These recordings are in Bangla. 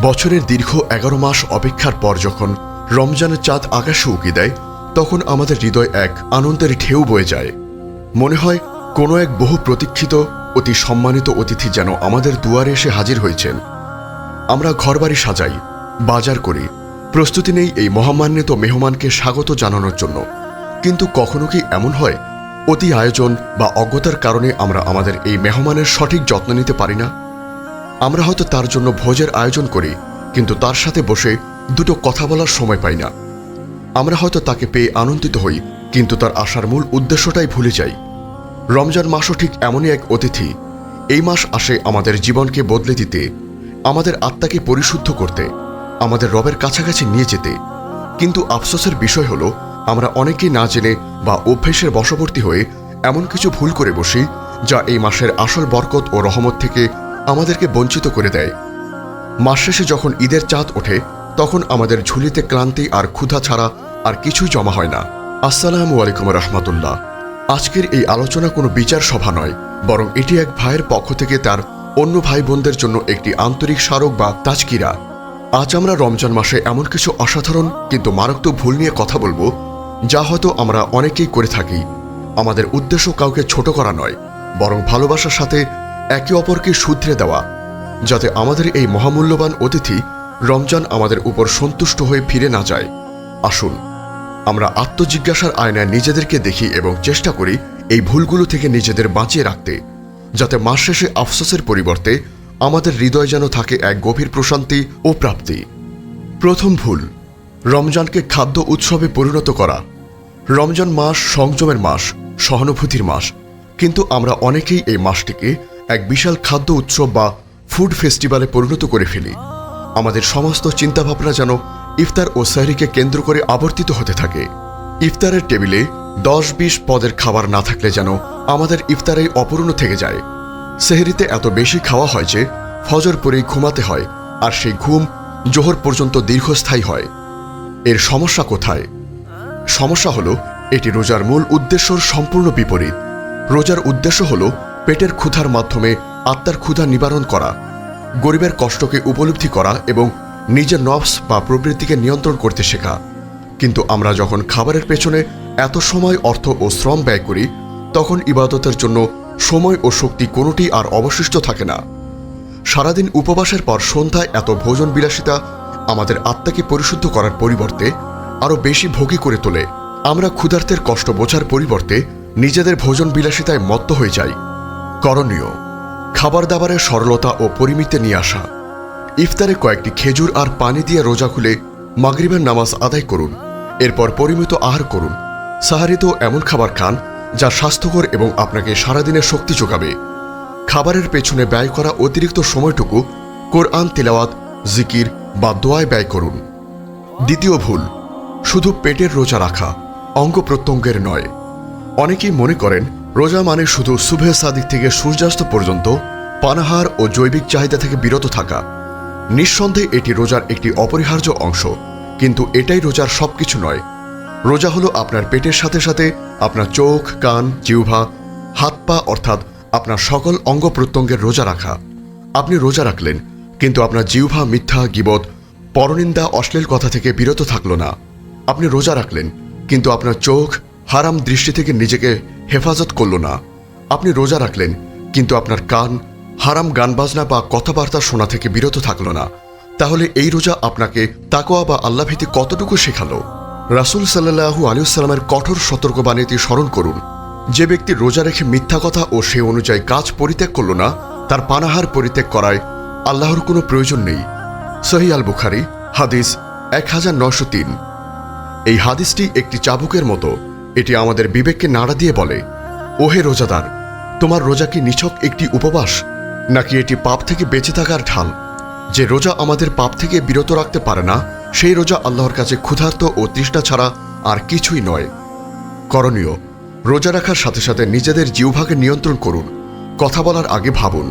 বছরের দীর্ঘ এগারো মাস অপেক্ষার পর যখন রমজানের চাঁদ আকাশে উকি দেয়, তখন আমাদের হৃদয় এক আনন্দের ঢেউ বয়ে যায়। মনে হয় কোনো এক বহু প্রতীক্ষিত, অতি সম্মানিত অতিথি যেন আমাদের দুয়ারে এসে হাজির হয়েছেন। আমরা ঘরবাড়ি সাজাই, বাজার করি, প্রস্তুতি নেই এই মহামান্বিত মেহমানকে স্বাগত জানানোর জন্য। কিন্তু কখনো কি এমন হয়, অতি আয়োজন বা অজ্ঞতার কারণে আমরা আমাদের এই মেহমানের সঠিক যত্ন নিতে পারি না? আমরা হয়তো তার জন্য ভোজের আয়োজন করি, কিন্তু তার সাথে বসে দুটো কথা বলার সময় পাই না। আমরা হয়তো তাকে পেয়ে আনন্দিত হই, কিন্তু তার আসার মূল উদ্দেশ্যটাই ভুলে যাই। রমজান মাসও ঠিক এমনই এক অতিথি। এই মাস আসে আমাদের জীবনকে বদলে দিতে, আমাদের আত্মাকে পরিশুদ্ধ করতে, আমাদের রবের কাছাকাছি নিয়ে যেতে। কিন্তু আফসোসের বিষয় হলো, আমরা অনেকেই না জেনে বা অভ্যেসের বশবর্তী হয়ে এমন কিছু ভুল করে বসি, যা এই মাসের আসল বরকত ও রহমত থেকে আমাদেরকে বঞ্চিত করে দেয়। মাস শেষে যখন ঈদের চাঁদ ওঠে, তখন আমাদের ঝুলিতে ক্লান্তি আর ক্ষুধা ছাড়া আর কিছুই জমা হয় না। আসসালামু আলাইকুম রহমতুল্লাহ। আজকের এই আলোচনা কোনো বিচার সভা নয়, বরং এটি এক ভাইয়ের পক্ষ থেকে তার অন্য ভাই বোনদের জন্য একটি আন্তরিক স্মারক বা তাজকিরা। আজ আমরা রমজান মাসে এমন কিছু অসাধারণ কিন্তু মারাত্মক ভুল নিয়ে কথা বলব, যা হয়তো আমরা অনেকেই করে থাকি। আমাদের উদ্দেশ্য কাউকে ছোট করা নয়, বরং ভালোবাসার সাথে একে অপরকে শুধরে দেওয়া, যাতে আমাদের এই মহামূল্যবান অতিথি রমজান আমাদের উপর সন্তুষ্ট হয়ে ফিরে না যায়। আসুন, আমরা আত্মজিজ্ঞাসার আয়নায় নিজেদেরকে দেখি এবং চেষ্টা করি এই ভুলগুলো থেকে নিজেদের বাঁচিয়ে রাখতে, যাতে মাস শেষে আফসোসের পরিবর্তে আমাদের হৃদয় যেন থাকে এক গভীর প্রশান্তি ও প্রাপ্তি। প্রথম ভুল, রমজানকে খাদ্য উৎসবে পরিণত করা। রমজান মাস সংযমের মাস, সহানুভূতির মাস, কিন্তু আমরা অনেকেই এই মাসটিকে এক বিশাল খাদ্য উৎসব বা ফুড ফেস্টিভ্যালে পরিণত করে ফেলি। আমাদের সমস্ত চিন্তাভাবনা যেন ইফতার ও সাহরিকে কেন্দ্র করে আবর্তিত হতে থাকে। ইফতারের টেবিলে দশ বিশ পদের খাবার না থাকলে যেন আমাদের ইফতারে অপূর্ণ থেকে যায়। সেহরিতে এত বেশি খাওয়া হয় যে ফজর পরেই ঘুমাতে হয় আর সেই ঘুম জোহর পর্যন্ত দীর্ঘস্থায়ী হয়। এর সমস্যা কোথায়? সমস্যা হলো, এটি রোজার মূল উদ্দেশ্যর সম্পূর্ণ বিপরীত। রোজার উদ্দেশ্য হলো পেটের ক্ষুধার মাধ্যমে আত্মার ক্ষুধা নিবারণ করা, গরিবের কষ্টকে উপলব্ধি করা এবং নিজের নফস বা প্রবৃত্তিকে নিয়ন্ত্রণ করতে শেখা। কিন্তু আমরা যখন খাবারের পেছনে এত সময়, অর্থ ও শ্রম ব্যয় করি, তখন ইবাদতের জন্য সময় ও শক্তি কোনোটি আর অবশিষ্ট থাকে না। সারাদিন উপবাসের পর সন্ধ্যায় এত ভোজন বিলাসিতা আমাদের আত্মাকে পরিশুদ্ধ করার পরিবর্তে আরও বেশি ভোগী করে তোলে। আমরা ক্ষুধার্তের কষ্ট বোঝার পরিবর্তে নিজেদের ভোজন বিলাসিতায় মত্ত হয়ে যাই। করণীয়। খাবার দাবারের সরলতা ও পরিমিতে নিয়ে আসা। ইফতারে কয়েকটি খেজুর আর পানি দিয়ে রোজা খুলে মাগরিবের নামাজ আদায় করুন। এরপর পরিমিত আহার করুন। সাহারিতেও এমন খাবার খান, যা স্বাস্থ্যকর এবং আপনাকে সারাদিনের শক্তি যোগাবে। খাবারের পেছনে ব্যয় করা অতিরিক্ত সময়টুকু কোরআন, তিলাওয়াত, জিকির বা দোয়ায় ব্যয় করুন। দ্বিতীয় ভুল, শুধু পেটের রোজা রাখা অঙ্গ প্রত্যঙ্গের নয়। অনেকেই মনে করেন রোজা মানে শুধু শুভে সাদিক থেকে সূর্যাস্ত পর্যন্ত পানাহার ও জৈবিক চাহিদা থেকে বিরত থাকা। নিঃসন্দেহে এটি রোজার একটি অপরিহার্য অংশ, কিন্তু এটাই রোজার সবকিছু নয়। রোজা হলো আপনার পেটের সাথে সাথে আপনার চোখ, কান, জিহ্বা, হাত পা অর্থাৎ আপনার সকল অঙ্গ প্রত্যঙ্গের রোজা রাখা। আপনি রোজা রাখলেন, কিন্তু আপনার জিহ্বা, মিথ্যা গিবত পরনিন্দা, অশ্লীল কথা থেকে বিরত থাকল না। আপনি রোজা রাখলেন, কিন্তু আপনার চোখ, হারাম দৃষ্টি থেকে নিজেকে হেফাজত করল না। আপনি রোজা রাখলেন, কিন্তু আপনার কান হারাম গান বাজনা বা কথাবার্তা শোনা থেকে বিরত থাকল না। তাহলে এই রোজা আপনাকে তাকোয়া বা আল্লাভীতি কতটুকু শেখালো? রাসুল সাল্লাহু আলিউসাল্লামের কঠোর সতর্কবাণীটি স্মরণ করুন। যে ব্যক্তি রোজা রেখে মিথ্যা কথা ও সে অনুযায়ী কাজ পরিত্যাগ করল না, তার পানাহার পরিত্যাগ করায় আল্লাহর কোনো প্রয়োজন নেই। সহি আল বুখারি হাদিস এক হাজার নশো তিন। এই হাদিসটি একটি চাবুকের মতো। এটি আমাদের বিবেককে নাড়া দিয়ে বলে, ওহে রোজাদার, তোমার রোজা কি নিছক একটি উপবাস? নাকি এটি পাপ থেকে বেঁচে থাকার ঢাল? যে রোজা আমাদের পাপ থেকে বিরত রাখতে পারে না, সেই রোজা আল্লাহর কাছে ক্ষুধার্ত ও তৃষ্ণা ছাড়া আর কিছুই নয়। করণীয়, রোজা রাখার সাথে সাথে নিজেদের জিহ্বাকে নিয়ন্ত্রণ করুন, কথা বলার আগে ভাবুন,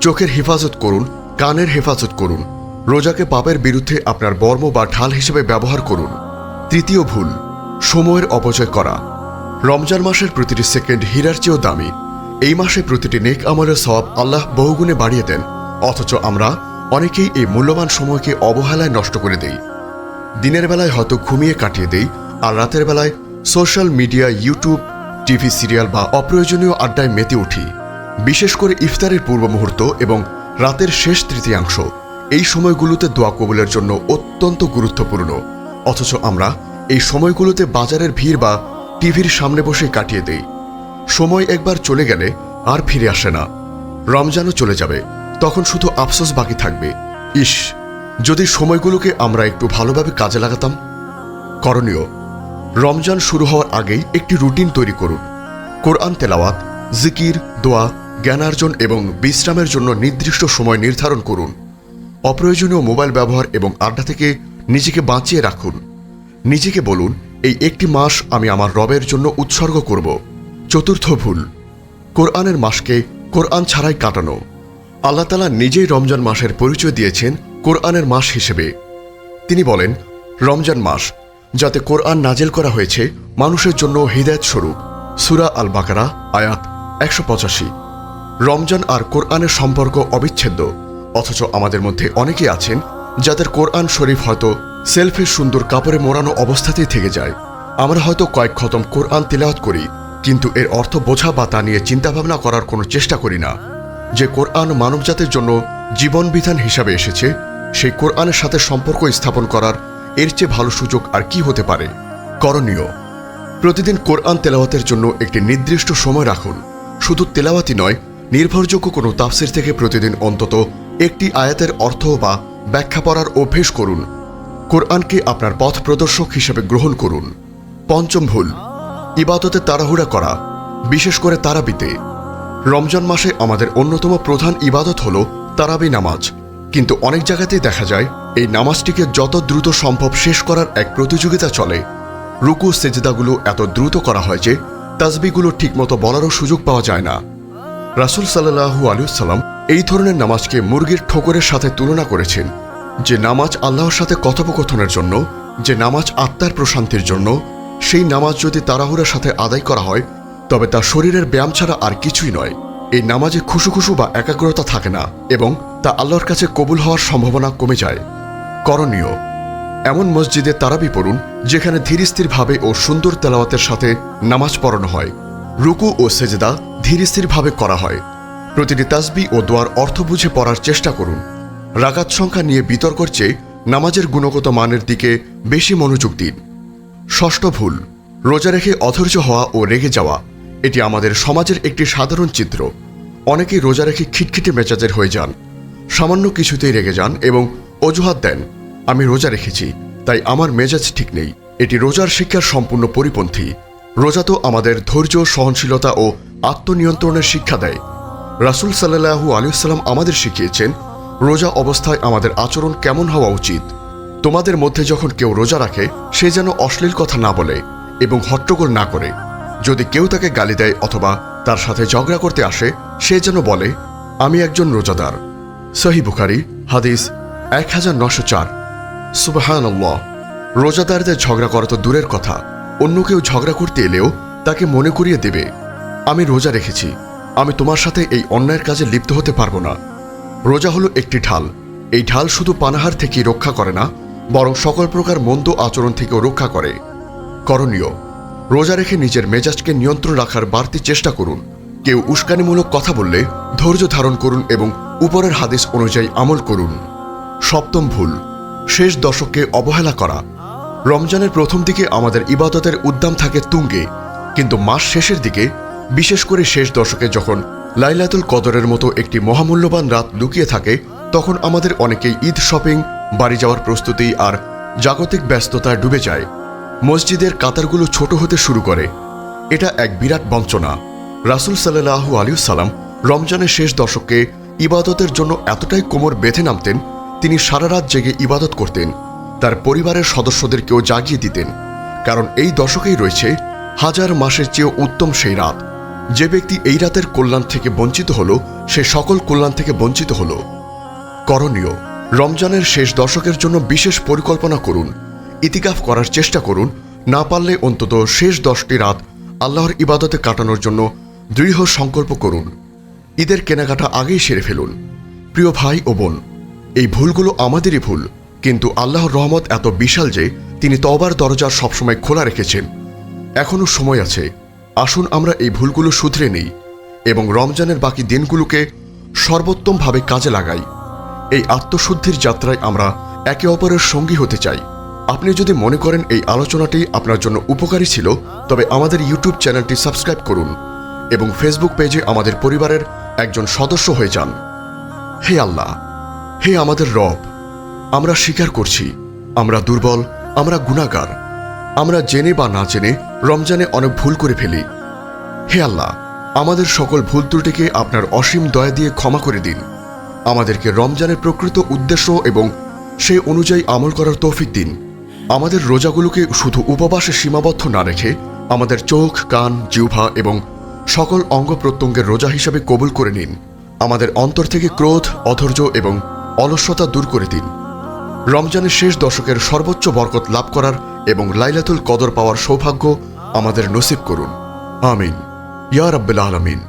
চোখের হেফাজত করুন, কানের হেফাজত করুন, রোজাকে পাপের বিরুদ্ধে আপনার বর্ম বা ঢাল হিসেবে ব্যবহার করুন। তৃতীয় ভুল সময়ের অপচয় করা। রমজান মাসের প্রতিটি সেকেন্ড হীরার চেয়েও দামি। এই মাসে প্রতিটি নেক আমলের সওয়াব আল্লাহ বহুগুণে বাড়িয়ে দেন। অথচ আমরা অনেকেই এই মূল্যবান সময়কে অবহেলায় নষ্ট করে দেই। দিনের বেলায় হয়তো ঘুমিয়ে কাটিয়ে দেই আর রাতের বেলায় social media YouTube TV serial বা অপ্রয়োজনীয় আড্ডায় মেতে উঠি। বিশেষ করে ইফতারের পূর্ব মুহূর্ত এবং রাতের শেষ তৃতীয়াংশ। এই সময়গুলোতে দোয়া কবুলের জন্য অত্যন্ত গুরুত্বপূর্ণ। অথচ আমরা এই সময়গুলোতে বাজারের ভিড় বা টিভির সামনে বসে কাটিয়ে দেই। সময় একবার চলে গেলে আর ফিরে আসে না। রমজানও চলে যাবে, তখন শুধু আফসোস বাকি থাকবে। ইস, যদি সময়গুলোকে আমরা একটু ভালোভাবে কাজে লাগাতাম। করণীয়, রমজান শুরু হওয়ার আগেই একটি রুটিন তৈরি করুন। কোরআন তেলাওয়াত, জিকির, দোয়া, জ্ঞানার্জন এবং বিশ্রামের জন্য নির্দিষ্ট সময় নির্ধারণ করুন। অপ্রয়োজনীয় মোবাইল ব্যবহার এবং আড্ডা থেকে নিজেকে বাঁচিয়ে রাখুন। নিজেকে বলুন, এই একটি মাস আমি আমার রবের জন্য উৎসর্গ করব। চতুর্থ ভুল। কোরআনের মাসকে কোরআন ছাড়াই কাটানো। আল্লাহ তালা নিজেই রমজান মাসের পরিচয় দিয়েছেন কোরআনের মাস হিসেবে। তিনি বলেন, রমজান মাস, যাতে কোরআন নাজেল করা হয়েছে, মানুষের জন্য হৃদায়ত স্বরূপ। সুরা আল বাকারা আয়াত একশো পঁচাশি। রমজান আর কোরআনের সম্পর্ক অবিচ্ছেদ্য, অথচ আমাদের মধ্যে অনেকেই আছেন যাদের কোরআন শরীফ হয়তো সেলফের সুন্দর কাপড়ে মোড়ানো অবস্থাতেই থেকে যায়। আমরা হয়তো কয়েক খতম কোরআন তিলাওয়াত করি, কিন্তু এর অর্থ বোঝা বা তা নিয়ে চিন্তাভাবনা করার কোনো চেষ্টা করি না। যে কোরআন মানবজাতির জন্য জীবনবিধান হিসাবে এসেছে, সেই কোরআনের সাথে সম্পর্ক স্থাপন করার এর চেয়ে ভালো সুযোগ আর কি হতে পারে? করণীয়। প্রতিদিন কোরআন তেলাওয়াতের জন্য একটি নির্দিষ্ট সময় রাখুন। শুধু তেলাওয়াতি নয়, নির্ভরযোগ্য কোনো তাফসির থেকে প্রতিদিন অন্তত একটি আয়াতের অর্থ বা ব্যাখ্যা পড়ার অভ্যেস করুন। কোরআনকে আপনার পথ প্রদর্শক হিসেবে গ্রহণ করুন। পঞ্চম ভুল, ইবাদতে তাড়াহুড়া করা, বিশেষ করে তারাবিতে। রমজান মাসে আমাদের অন্যতম প্রধান ইবাদত হল তারাবি নামাজ। কিন্তু অনেক জায়গাতেই দেখা যায়, এই নামাজটিকে যত দ্রুত সম্ভব শেষ করার এক প্রতিযোগিতা চলে। রুকু, সেজদাগুলো এত দ্রুত করা হয় যে তাজবিগুলো ঠিকমতো বলারও সুযোগ পাওয়া যায় না। রাসুল সাল্লাহু আলিয়াল্লাম এই ধরনের নামাজকে মুরগির ঠোকরের সাথে তুলনা করেছেন। যে নামাজ আল্লাহর সাথে কথোপকথনের জন্য, যে নামাজ আত্মার প্রশান্তির জন্য, সেই নামাজ যদি তাড়াহুড়ার সাথে আদায় করা হয়, তবে তা শরীরের ব্যায়াম ছাড়া আর কিছুই নয়। এই নামাজে খুশু খুশু বা একাগ্রতা থাকে না এবং তা আল্লাহর কাছে কবুল হওয়ার সম্ভাবনা কমে যায়। করণীয়, এমন মসজিদে তারাবি পড়ুন, যেখানে ধীরস্থিরভাবে ও সুন্দর তেলাওয়াতের সাথে নামাজ পড়ানো হয়। রুকু ও সেজদা ধীরস্থিরভাবে করা হয়। প্রতিটি তাসবি ও দোয়ার অর্থ বুঝে পড়ার চেষ্টা করুন। রাগাত সংখ্যা নিয়ে বিতর্কর চেয়ে নামাজের গুণগত মানের দিকে বেশি মনোযোগ দিন। ষষ্ঠ ভুল, রোজা রেখে অধৈর্য হওয়া ও রেগে যাওয়া, এটি আমাদের সমাজের একটি সাধারণ চিত্র। অনেকেই রোজা রেখে খিটখিটে মেজাজের হয়ে যান। সামান্য কিছুতেই রেগে যান এবং অজুহাত দেন, আমি রোজা রেখেছি, তাই আমার মেজাজ ঠিক নেই। এটি রোজার শিক্ষার সম্পূর্ণ পরিপন্থী। রোজা তো আমাদের ধৈর্য, সহনশীলতা ও আত্মনিয়ন্ত্রণের শিক্ষা দেয়। রাসুল সাল্লাহু আলিয়াল্লাম আমাদের শিখিয়েছেন রোজা অবস্থায় আমাদের আচরণ কেমন হওয়া উচিত? তোমাদের মধ্যে যখন কেউ রোজা রাখে, সে যেন অশ্লীল কথা না বলে এবং হট্টগোল না করে। যদি কেউ তাকে গালি দেয় অথবা তার সাথে ঝগড়া করতে আসে, সে যেন বলে, আমি একজন রোজাদার। সহি বুখারি, হাদিস এক হাজার নশো চার। রোজাদারদের ঝগড়া করা তো দূরের কথা। অন্য কেউ ঝগড়া করতে এলেও তাকে মনে করিয়ে দেবে, আমি রোজা রেখেছি। আমি তোমার সাথে এই অন্যায়ের কাজে লিপ্ত হতে পারব না। রোজা হলো একটি ঢাল। এই ঢাল শুধু পানাহার থেকেই রক্ষা করে না, বরং সকল প্রকার মন্দ আচরণ থেকেও রক্ষা করে। করণীয়, রোজা রেখে নিজের মেজাজকে নিয়ন্ত্রণ রাখার বাড়তি চেষ্টা করুন। কেউ উস্কানিমূলক কথা বললে ধৈর্য ধারণ করুন এবং উপরের হাদিস অনুযায়ী আমল করুন। সপ্তম ভুল, শেষ দশককে অবহেলা করা। রমজানের প্রথম দিকে আমাদের ইবাদতের উদ্দাম থাকে তুঙ্গে, কিন্তু মাস শেষের দিকে, বিশেষ করে শেষ দশকে যখন লাইলাতুল কদরের মতো একটি মহামূল্যবান রাত লুকিয়ে থাকে, তখন আমাদের অনেকেই ঈদ শপিং, বাড়ি যাওয়ার প্রস্তুতি আর জাগতিক ব্যস্ততায় ডুবে যায়। মসজিদের কাতারগুলো ছোট হতে শুরু করে। এটা এক বিরাট বঞ্চনা। রাসুল সাল্লাহু আলিউসাল্লাম রমজানের শেষ দশকে ইবাদতের জন্য এতটাই কোমর বেঁধে নামতেন, তিনি সারা রাত জেগে ইবাদত করতেন, তার পরিবারের সদস্যদেরকেও জাগিয়ে দিতেন। কারণ এই দশকেই রয়েছে হাজার মাসের চেয়েও উত্তম সেই রাত। যে ব্যক্তি এই রাতের কল্যাণ থেকে বঞ্চিত হলো, সে সকল কল্যাণ থেকে বঞ্চিত হলো। করণীয়, রমজানের শেষ দশকের জন্য বিশেষ পরিকল্পনা করুন। ইতিকাফ করার চেষ্টা করুন। না পারলে অন্তত শেষ দশটি রাত আল্লাহর ইবাদতে কাটানোর জন্য দৃঢ় সংকল্প করুন। ঈদের কেনাকাটা আগেই সেরে ফেলুন। প্রিয় ভাই ও বোন, এই ভুলগুলো আমাদেরই ভুল, কিন্তু আল্লাহর রহমত এত বিশাল যে তিনি তবার দরজা সবসময় খোলা রেখেছেন। এখনও সময় আছে আসুন আমরা এই ভুলগুলো শুধরে নেই এবং রমজানের বাকি দিনগুলোকে সর্বোত্তমভাবে কাজে লাগাই। এই আত্মশুদ্ধির যাত্রায় আমরা একে অপরের সঙ্গী হতে চাই। আপনি যদি মনে করেন এই আলোচনাটি আপনার জন্য উপকারী ছিল, তবে আমাদের ইউটিউব চ্যানেলটি সাবস্ক্রাইব করুন এবং ফেসবুক পেজে আমাদের পরিবারের একজন সদস্য হয়ে যান। হে আল্লাহ, হে আমাদের রব, আমরা স্বীকার করছি, আমরা দুর্বল, আমরা গুণাগার আমরা জেনে বা না জেনে রমজানে অনেক ভুল করে ফেলি। হে আল্লাহ, আমাদের সকল ভুল ত্রুটিকে আপনার অসীম দয়া দিয়ে ক্ষমা করে দিন। আমাদেরকে রমজানের প্রকৃত উদ্দেশ্য এবং সে অনুযায়ী আমল করার তৌফিক দিন। আমাদের রোজাগুলোকে শুধু উপবাসে সীমাবদ্ধ না রেখে আমাদের চোখ, কান, জিহ্বা এবং সকল অঙ্গ প্রত্যঙ্গের রোজা হিসাবে কবুল করে নিন। আমাদের অন্তর থেকে ক্রোধ, অধৈর্য এবং অলস্যতা দূর করে দিন। রমজানের শেষ দশকের সর্বোচ্চ বরকত লাভ করার এবং লাইলাতুল কদর পাওয়ার সৌভাগ্য আমাদের নসিব করুন। আমিন। ইয়া রব্বুল আলামিন।